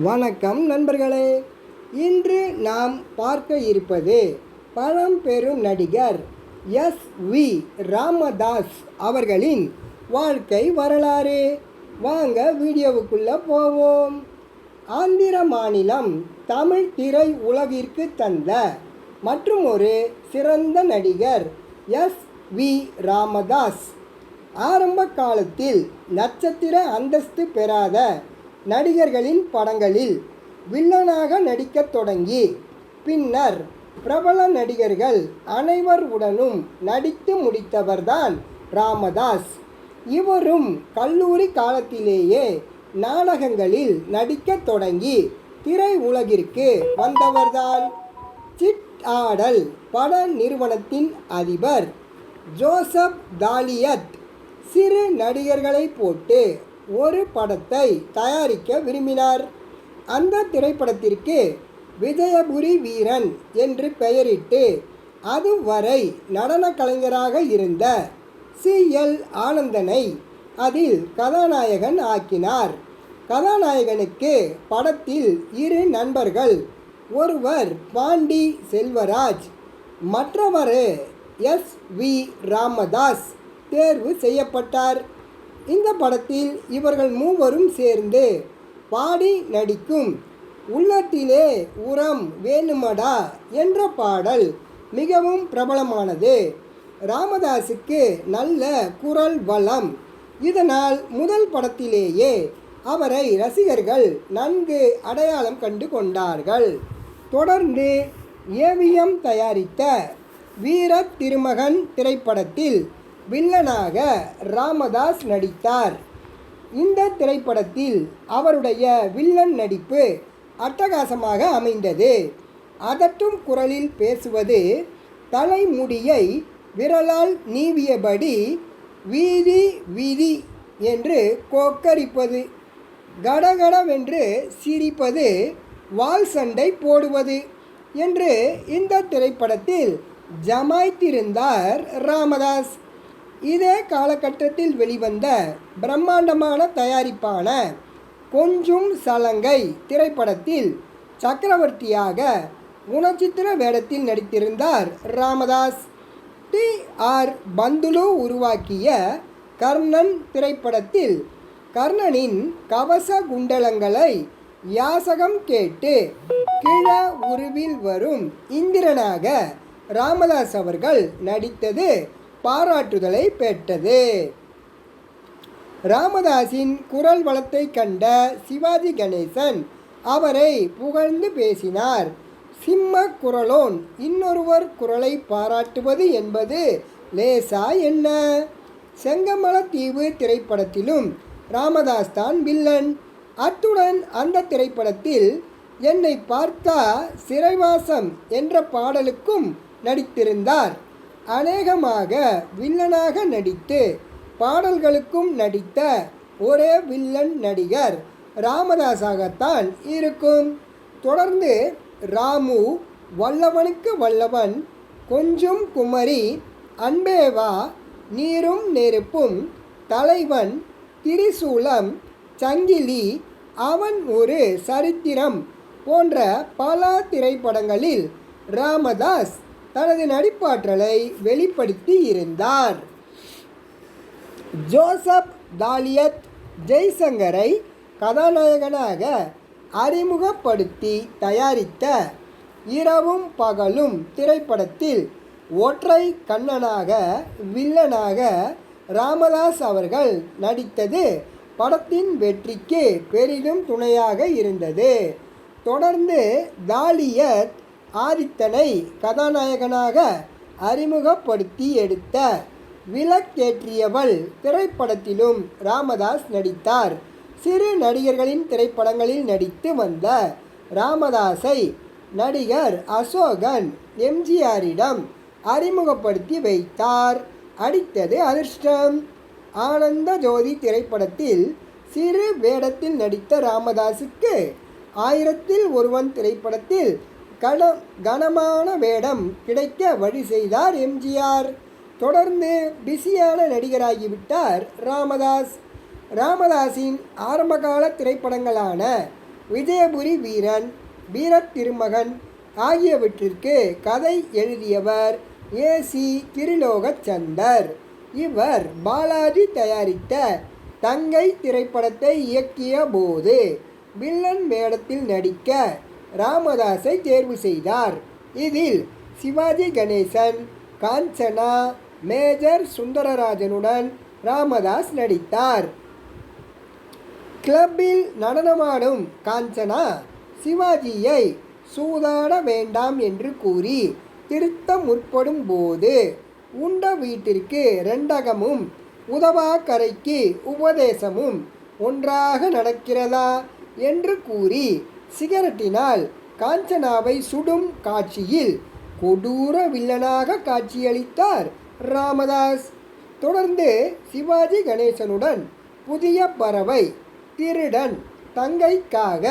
வணக்கம் நண்பர்களே. இன்று நாம் பார்க்க இருப்பது பழம்பெரும் நடிகர் எஸ் வி ராமதாஸ் அவர்களின் வாழ்க்கை வரலாறு. வாங்க வீடியோவுக்குள்ளே போவோம். ஆந்திர மாநிலம் தமிழ் திரை உலகிற்கு தந்த மற்றும் ஒரு சிறந்த நடிகர் எஸ் வி ராமதாஸ். ஆரம்ப காலத்தில் நட்சத்திர அந்தஸ்து பெறாத நடிகர்களின் படங்களில் வில்லனாக நடிக்கத் தொடங்கி பின்னர் பிரபல நடிகர்கள் அனைவர் உடனும் நடித்து முடித்தவர்தான் ராமதாஸ். இவரும் கல்லூரி காலத்திலேயே நாடகங்களில் நடிக்கத் தொடங்கி திரை உலகிற்கு வந்தவர்தான். சிட் ஆடல் பட நிறுவனத்தின் அதிபர் ஜோசப் தாலியத் சிறு நடிகர்களை போட்டு ஒரு படத்தை தயாரிக்க விரும்பினார். அந்த திரைப்படத்திற்கு விஜயபுரி வீரன் என்று பெயரிட்டு அதுவரை நடன கலைஞராக இருந்த சி. எல். ஆனந்தனை அதில் கதாநாயகன் ஆக்கினார். கதாநாயகனுக்கு படத்தில் இரு நண்பர்கள் ஒருவர் பாண்டி செல்வராஜ் மற்றவர் எஸ். வி. ராமதாஸ் தேர்வு செய்யப்பட்டார். இந்த படத்தில் இவர்கள் மூவரும் சேர்ந்து பாடி நடிக்கும் உள்ளத்திலே உரம் வேணுமடா என்ற பாடல் மிகவும் பிரபலமானது. ராமதாஸுக்கு நல்ல குரல் வளம். இதனால் முதல் படத்திலேயே அவரை ரசிகர்கள் நன்கு அடையாளம் கண்டு கொண்டார்கள். தொடர்ந்து ஏவிஎம் தயாரித்த வீர திருமகன் திரைப்படத்தில் வில்லனாக ராமதாஸ் நடித்தார். இந்த திரைப்படத்தில் அவருடைய வில்லன் நடிப்பு அட்டகாசமாக அமைந்தது. அதட்டும் குரலில் பேசுவது தலைமுடியை விரலால் நீவியபடி வீதி வீதி என்று கொக்கரிப்பது கடகடவென்று சிரிப்பது வால் சண்டை போடுவது என்று இந்த திரைப்படத்தில் ஜமாய்த்திருந்தார் ராமதாஸ். இதே காலகட்டத்தில் வெளிவந்த பிரம்மாண்டமான தயாரிப்பான கொஞ்சும் சலங்கை திரைப்படத்தில் சக்கரவர்த்தியாக குணச்சித்திர வேடத்தில் நடித்திருந்தார் ராமதாஸ். டி. ஆர். பந்துலு உருவாக்கிய கர்ணன் திரைப்படத்தில் கர்ணனின் கவச குண்டலங்களை யாசகம் கேட்டு கிழ உருவில் வரும் இந்திரனாக ராமதாஸ் அவர்கள் நடித்தது பாராட்டுதலை பெற்றது. ராமதாஸின் குரல் வளத்தை கண்ட சிவாஜி கணேசன் அவரை புகழ்ந்து பேசினார். சிம்ம குரலோன் இன்னொருவர் குரலை பாராட்டுவது என்பது லேசா என்ன? செங்கமலத்தீவு திரைப்படத்திலும் ராமதாஸ் தான் வில்லன். அத்துடன் அந்த திரைப்படத்தில் என்னை பார்த்தா சிறைவாசம் என்ற பாடலுக்கும் நடித்திருந்தார். அநேகமாக வில்லனாக நடித்து பாடல்களுக்கும் நடித்த ஒரே வில்லன் நடிகர் ராமதாஸாகத்தான் இருக்கும். தொடர்ந்து ராமு வல்லவனுக்கு வல்லவன் கொஞ்சம் குமரி அன்பேவா நீரும் நெருப்பும் தலைவன் திரிசூலம் சங்கிலி அவன் ஒரு சரித்திரம் போன்ற பல திரைப்படங்களில் ராமதாஸ் தனது நடிப்பாற்றலை வெளிப்படுத்தி இருந்தார். ஜோசப் தாலியத் ஜெய்சங்கரை கதாநாயகனாக அறிமுகப்படுத்தி தயாரித்த இரவும் பகலும் திரைப்படத்தில் ஒற்றை கண்ணனாக வில்லனாக ராமதாஸ் அவர்கள் நடித்தது படத்தின் வெற்றிக்கு பெரிதும் துணையாக இருந்தது. தொடர்ந்து தாலியத் ஆதித்தனை கதாநாயகனாக அறிமுகப்படுத்தி எடுத்த விளக்கேற்றியவள் திரைப்படத்திலும் ராமதாஸ் நடித்தார். சிறு நடிகர்களின் திரைப்படங்களில் நடித்து வந்த ராமதாஸை நடிகர் அசோகன் எம்ஜிஆரிடம் அறிமுகப்படுத்தி வைத்தார். அடித்தது அதிர்ஷ்டம். ஆனந்த ஜோதி திரைப்படத்தில் சிறு வேடத்தில் நடித்த ராமதாஸுக்கு ஆயிரத்தில் ஒருவன் திரைப்படத்தில் கன கனமான வேடம் கிடைக்க வழி செய்தார் எம்ஜிஆர். தொடர்ந்து பிஸியான நடிகராகிவிட்டார் ராமதாஸ். ராமதாஸின் ஆரம்பகால திரைப்படங்களான விஜயபுரி வீரன் வீரத் திருமகன் ஆகியவற்றிற்கு கதை எழுதியவர் ஏ. சி. திருலோகச்சந்தர். இவர் பாலாஜி தயாரித்த தங்கை திரைப்படத்தை இயக்கிய போது வில்லன் வேடத்தில் நடிக்க ராமதாஸை தேர்வு செய்தார். இதில் சிவாஜி கணேசன் காஞ்சனா மேஜர் சுந்தரராஜனுடன் ராமதாஸ் நடித்தார். கிளப்பில் நடனமாடும் காஞ்சனா சிவாஜியை சூதாட வேண்டாம் என்று கூறி திருத்த முற்படும் போது உண்ட வீட்டிற்கு ரெண்டகமும் உதவாக்கரைக்கு உபதேசமும் ஒன்றாக நடக்கிறதா என்று கூறி சிகரெட்டினால் காஞ்சனாவை சுடும் காட்சியில் கொடூர வில்லனாக காட்சியளித்தார் ராமதாஸ். தொடர்ந்து சிவாஜி கணேசனுடன் புதிய பறவை திருடன் தங்கைக்காக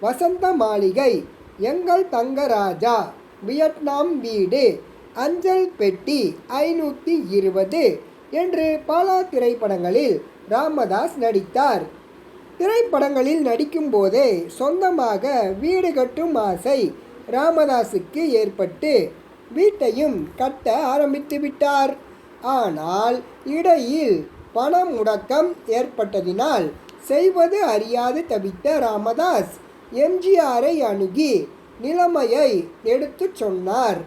வசந்த மாளிகை எங்கள் தங்கராஜா வியட்நாம் வீடு அஞ்சல் பெட்டி ஐநூற்றி இருபது என்று பல திரைப்படங்களில் ராமதாஸ் நடித்தார். திரைப்படங்களில் நடிக்கும்போதே சொந்தமாக வீடு கட்டும் ஆசை ராமதாஸுக்கு ஏற்பட்டு வீட்டையும் கட்ட ஆரம்பித்து விட்டார். ஆனால் இடையில் பண முடக்கம் ஏற்பட்டதினால் செய்வது அறியாது தவித்த ராமதாஸ் எம்ஜிஆரை அணுகி நிலைமையை எடுத்துச் சொன்னார்.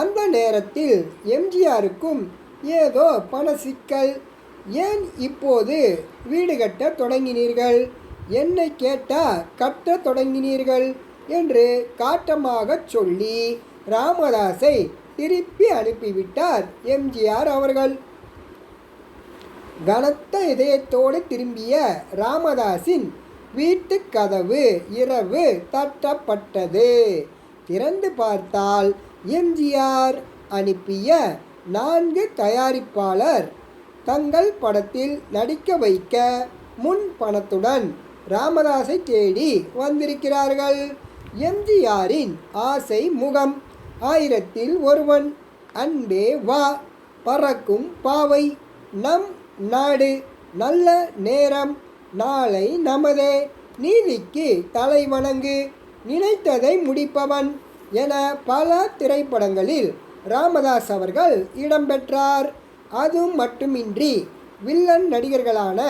அந்த நேரத்தில் எம்ஜிஆருக்கும் ஏதோ பண சிக்கல் ஏன் இப்போது வீடு கட்ட தொடங்கினீர்கள்? என்னை கேட்டால் கட்ட தொடங்கினீர்கள் என்று காட்டமாகச் சொல்லி ராமதாஸை திருப்பி அனுப்பிவிட்டார் எம்ஜிஆர் அவர்கள். கனத்த இதயத்தோடு திரும்பிய ராமதாஸின் வீட்டு கதவு இரவு தட்டப்பட்டது. திறந்து பார்த்தால் எம்ஜிஆர் அனுப்பிய நான்கு தயாரிப்பாளர் தங்கள் படத்தில் நடிக்க வைக்க முன் பணத்துடன் ராமதாஸை தேடி வந்திருக்கிறார்கள். எம்ஜிஆரின் ஆசை முகம். ஆயிரத்தில் ஒருவன். அன்பே வா. பறக்கும் பாவை. நம் நாடு. நல்ல நேரம். நாளை நமதே. நீதிக்கு தலை வணங்கு. நினைத்ததை முடிப்பவன் என பல திரைப்படங்களில் ராமதாஸ் அவர்கள் இடம்பெற்றார் அது மட்டுமின்றி வில்லன் நடிகர்களான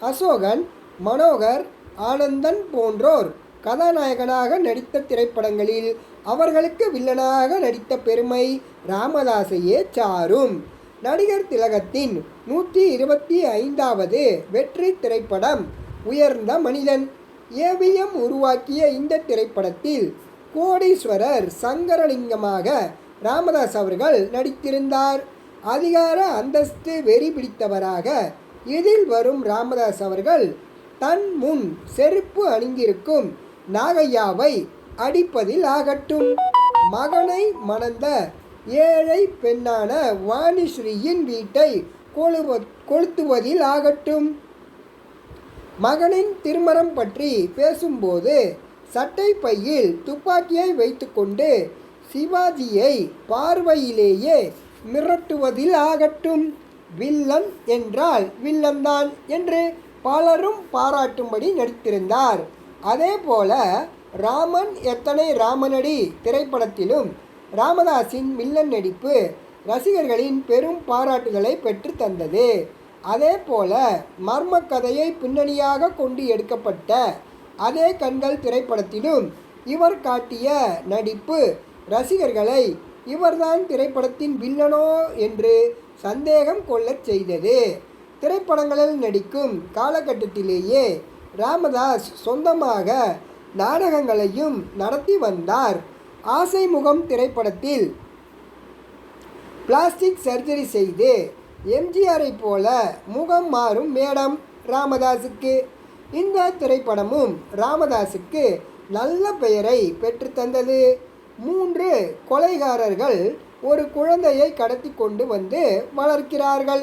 அசோகன் மனோகர் ஆனந்தன் போன்றோர் கதாநாயகனாக நடித்த திரைப்படங்களில் அவர்களுக்கு வில்லனாக நடித்த பெருமை ராமதாஸையே சாரும். நடிகர் திலகத்தின் நூற்றி இருபத்தி ஐந்தாவது வெற்றி திரைப்படம் உயர்ந்த மனிதன் ஏவிஎம் உருவாக்கிய இந்த திரைப்படத்தில் கோடீஸ்வரர் சங்கரலிங்கமாக ராமதாஸ் அவர்கள் நடித்திருந்தார். அதிகார அந்தஸ்து வெறி பிடித்தவராக இதில் வரும் ராமதாஸ் அவர்கள்? தன் முன் செருப்பு அணிந்திருக்கும் நாகையாவை அடிப்பதில் ஆகட்டும். மகனை மணந்த ஏழை பெண்ணான வாணிஸ்ரீயின் வீட்டை கொழுவ கொளுத்துவதில் ஆகட்டும். மகனின் திருமணம் பற்றி பேசும்போது சட்டை பையில் துப்பாக்கியை வைத்துக்கொண்டு சிவாஜியை பார்வையிலேயே மிரட்டுவதில் ஆகட்டும். வில்லன் என்றால் வில்லன்தான் என்று பலரும் பாராட்டும்படி நடித்திருந்தார். அதே போல ராமன் எத்தனை ராமனடி திரைப்படத்திலும் ராமதாஸின் வில்லன் நடிப்பு ரசிகர்களின் பெரும் பாராட்டுதலை பெற்று தந்தது. அதே போல மர்ம கதையை பின்னணியாக கொண்டு எடுக்கப்பட்ட அதே கண்கள் திரைப்படத்திலும் இவர் காட்டிய நடிப்பு ரசிகர்களை இவர்தான் திரைப்படத்தின் வில்லனோ என்று சந்தேகம் கொள்ளச் செய்தது. திரைப்படங்களில் நடிக்கும் காலகட்டத்திலேயே ராமதாஸ் சொந்தமாக நாடகங்களையும் நடத்தி வந்தார். ஆசை முகம் திரைப்படத்தில் பிளாஸ்டிக் சர்ஜரி செய்து எம்ஜிஆரை போல முகம் மாறும் மேடம் ராமதாஸுக்கு. இந்த திரைப்படமும் ராமதாஸுக்கு நல்ல பெயரை பெற்றுத்தந்தது மூன்று கொலைகாரர்கள் ஒரு குழந்தையை கடத்தி கொண்டு வந்து வளர்க்கிறார்கள்.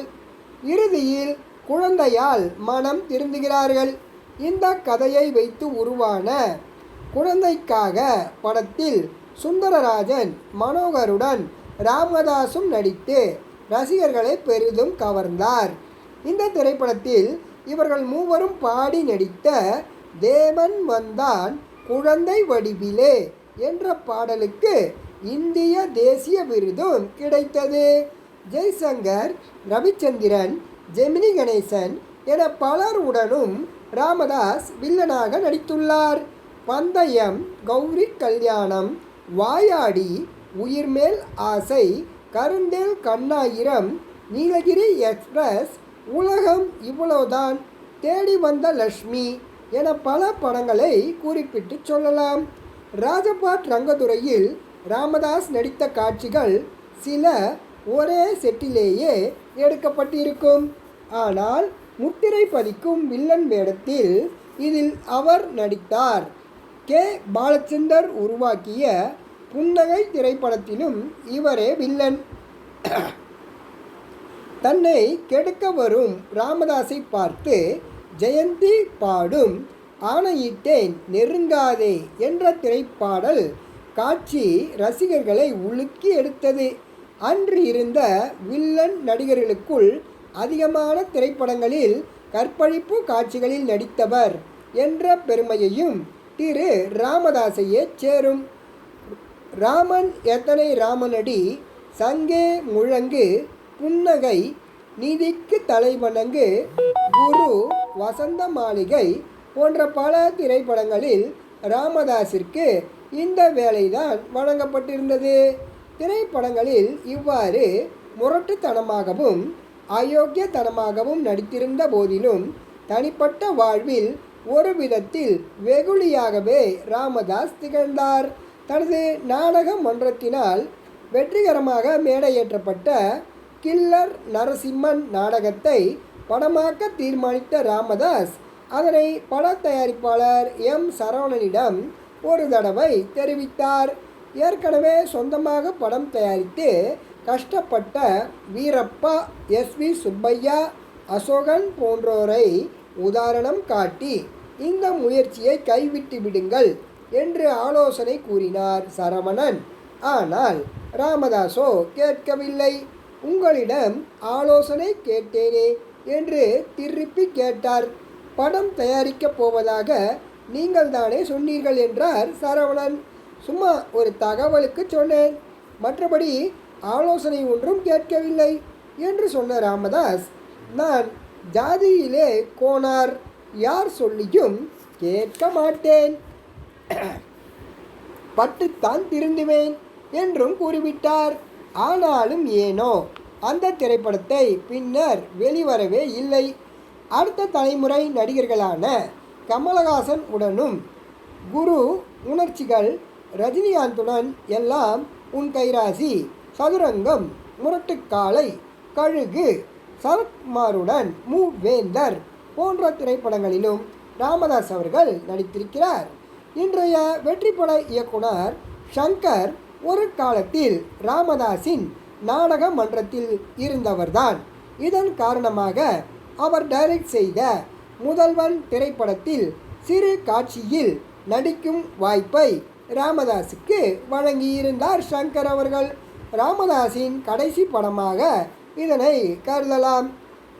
இறுதியில் குழந்தையால் மனம் திருந்துகிறார்கள். இந்த கதையை வைத்து உருவான குழந்தைக்காக படத்தில் சுந்தரராஜன் மனோகருடன் ராமதாசும் நடித்து ரசிகர்களை பெரிதும் கவர்ந்தார். இந்த திரைப்படத்தில் இவர்கள் மூவரும் பாடி நடித்த தேவன் வந்தான் குழந்தை வடிவிலே. என்ற பாடலுக்கு இந்திய தேசிய விருதும் கிடைத்தது. ஜெய்சங்கர் ரவிச்சந்திரன் ஜெமினி கணேசன் என பலருடனும் ராமதாஸ் வில்லனாக நடித்துள்ளார். பந்தயம் கௌரி கல்யாணம் வாயாடி உயிர்மேல் ஆசை கருந்தேல் கண்ணாயிரம் நீலகிரி எக்ஸ்பிரஸ் உலகம் இவ்வளவுதான் தேடி வந்த லக்ஷ்மி என பல படங்களை குறிப்பிட்டு சொல்லலாம். ராஜபாட் ரங்கதுரையில் ராமதாஸ் நடித்த காட்சிகள் சில ஒரே செட்டிலேயே எடுக்கப்பட்டிருக்கும். ஆனால் முத்திரை பதிக்கும் வில்லன் வேடத்தில் இதில் அவர் நடித்தார். கே. பாலச்சந்தர் உருவாக்கிய புன்னகை திரைப்படத்திலும் இவரே வில்லன். தன்னை கெடுக்க வரும் ராமதாஸை பார்த்து ஜெயந்தி பாடும் ஆணையிட்டேன் நெருங்காதே என்ற திரைப்பாடல் காட்சி ரசிகர்களை உலுக்கி எடுத்தது. அன்று இருந்த வில்லன் நடிகர்களுக்குள் அதிகமான திரைப்படங்களில் கற்பழிப்பு காட்சிகளில் நடித்தவர் என்ற பெருமையையும் திரு. ராமதாசையே சேரும். ராமன் எத்தனை ராமனடி? சங்கே முழங்கு புன்னகை நீதிக்கு தலைவணங்கு குரு வசந்த மாளிகை போன்ற பல திரைப்படங்களில் ராமதாஸிற்கு இந்த வேலைதான் வழங்கப்பட்டிருந்தது. திரைப்படங்களில் இவ்வாறு முரட்டுத்தனமாகவும் அயோக்கியத்தனமாகவும் நடித்திருந்த போதிலும் தனிப்பட்ட வாழ்வில் ஒரு விதத்தில் வெகுளியாகவே ராமதாஸ் திகழ்ந்தார். தனது நாடக மன்றத்தினால் வெற்றிகரமாக மேடையேற்றப்பட்ட கில்லர் நரசிம்மன் நாடகத்தை படமாக்க தீர்மானித்த ராமதாஸ் அதனை பட தயாரிப்பாளர் எம். சரவணனிடம் ஒரு தடவை தெரிவித்தார். ஏற்கனவே சொந்தமாக படம் தயாரித்து கஷ்டப்பட்ட வீரப்பா எஸ். வி. சுப்பையா அசோகன் போன்றோரை உதாரணம் காட்டி இந்த முயற்சியை கைவிட்டு விடுங்கள் என்று ஆலோசனை கூறினார் சரவணன். ஆனால் ராமதாஸோ கேட்கவில்லை. உங்களிடம் ஆலோசனை கேட்டேனே என்று திருப்பி கேட்டார். படம் தயாரிக்கப் போவதாக நீங்கள் தானே சொன்னீர்கள் என்றார் சரவணன். சும்மா ஒரு தகவலுக்கு சொன்னேன். மற்றபடி ஆலோசனை ஒன்றும் கேட்கவில்லை என்று சொன்ன ராமதாஸ் நான் ஜாதியிலே கோனார் யார் சொல்லியும் கேட்க மாட்டேன். பட்டுத்தான் திருந்துவேன் என்றும் கூறிவிட்டார். ஆனாலும் ஏனோ அந்த திரைப்படத்தை பின்னர் வெளிவரவே இல்லை. அடுத்த தலைமுறை நடிகர்களான கமலஹாசன் உடனும் குரு உணர்ச்சிகள் ரஜினிகாந்துடன் எல்லாம் உன் கைராசி சதுரங்கம் முரட்டுக்காலை கழுகு சரத்குமாருடன் மு வேந்தர் போன்ற திரைப்படங்களிலும் ராமதாஸ் அவர்கள் நடித்திருக்கிறார். இன்றைய வெற்றிப்பட இயக்குனர் ஷங்கர் ஒரு காலத்தில் ராமதாஸின் நாடக மன்றத்தில் இருந்தவர்தான். இதன் காரணமாக அவர் டைரக்ட் செய்த முதல்வன் திரைப்படத்தில் சிறு காட்சியில் நடிக்கும் வாய்ப்பை ராமதாஸுக்கு வழங்கியிருந்தார் ஷங்கர் அவர்கள். ராமதாஸின் கடைசி படமாக இதனை கருதலாம்.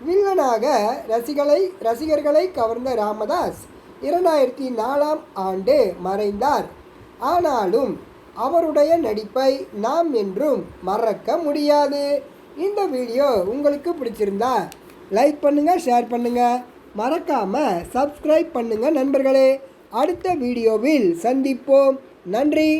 வில்லனாக ரசிகளை ரசிகர்களை கவர்ந்த ராமதாஸ் இரண்டாயிரத்தி நாலாம் ஆண்டு மறைந்தார். ஆனாலும் அவருடைய நடிப்பை நாம் என்றும் மறக்க முடியாது. இந்த வீடியோ உங்களுக்கு பிடிச்சிருந்தா லைக் பண்ணுங்கள் ஷேர் பண்ணுங்கள் மறக்காமல் சப்ஸ்கிரைப் பண்ணுங்கள் நண்பர்களே. அடுத்த வீடியோவில் சந்திப்போம். நன்றி.